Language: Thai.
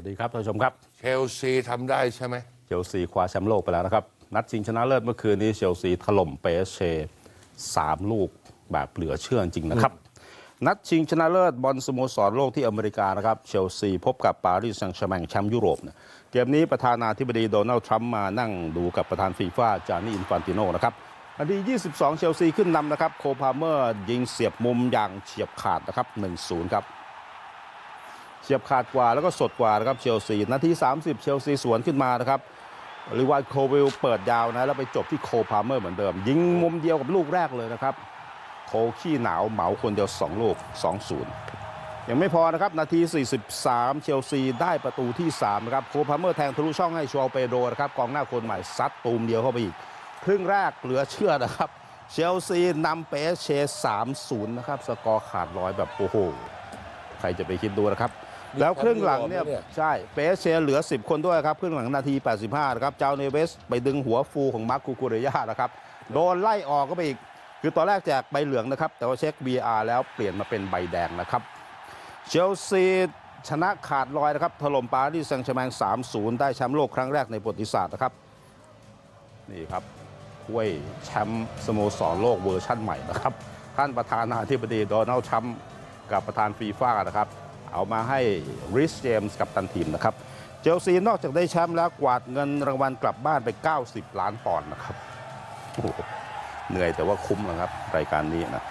วัสดีครับท่านผู้ชมครับเชลซีทำได้ใช่ไหมเชลซีคว้าแชมป์โลกไปแล้วนะครับ นัดชิงชนะเลิศเมื่อคืนนี้เชลซีถล่มเปเชสามลูกแบบเหลือเชื่อจริงนะครับ นัดชิงชนะเลิศบอลสโมสรโลกที่อเมริกานะครับเชลซีพบกับปารีสแซงต์แชร์แมงแชมป์ยุโรปเนี่ยเกมนี้ประธานาธิบดีโดนัลด์ทรัมป์มานั่งดูกับประธานฟีฟ่าจานี่อินฟานติโนนะครับนาที 22 เชลซีขึ้นนำนะครับ โคพาเมอร์ยิงเสียบมุมอย่างเฉียบขาดนะครับ 1-0 ครับเฉียบขาดกว่าแล้วก็สดกว่านะครับเชลซีนาที 30 เชลซีสวนขึ้นมานะครับลิวานโควิลเปิดยาวนะแล้วไปจบที่โคพาเมอร์เหมือนเดิม ยิงมุมเดียวกับลูกแรกเลยนะครับ โคขี้หนาวเหมาคนเดียว 2 ลูก 2-0 ยังไม่พอนะครับนาที 43 เชลซีได้ประตูที่3นะครับโคพาเมอร์แทงทะลุช่องให้ชัวเปโดนะครับกองหน้าคนใหม่ซัดตูมเดียวเข้าไปอีก ครึ่งแรกเหลือเชื่อนะครับ เชลซีนำเปเช3-0 นะครับสกอร์ขาดลอยแบบโอ้โหใครจะไปคิดดูนะครับ แล้วครึ่งหลังเนี่ยยุโรปเนี่ยใช่เปเชเหลือ 10 คนด้วยครับ ครึ่งหลังนาที 85 นะครับ เจ้าเนเวสไปดึงหัวฟูของมาร์คคูคูเรยานะครับ โดนไล่ออกก็ไปอีก คือตอนแรกแจกใบเหลืองนะครับ แต่ว่าเช็ค VR แล้วเปลี่ยนมาเป็นใบแดงนะครับ เชลซีชนะขาดลอยนะครับ ถล่มปารีสแซงต์แชร์แมง 3-0 ได้แชมป์โลกครั้งแรกในประวัติศาสตร์นะครับ นี่ครับถ้วยแชมป์สโมสรโลกเวอร์ชั่นใหม่นะครับ ท่านประธานาธิบดีโดนัลด์ทรัมป์กับประธานฟีฟ่านะครับ เอามาให้ริสเจมส์กับตันทีมนะครับ เชลซีนอกจากได้แชมป์แล้วกวาดเงินรางวัลกลับบ้านไป 90 ล้านปอนด์นะครับเหนื่อยแต่ว่าคุ้มนะครับรายการนี้นะ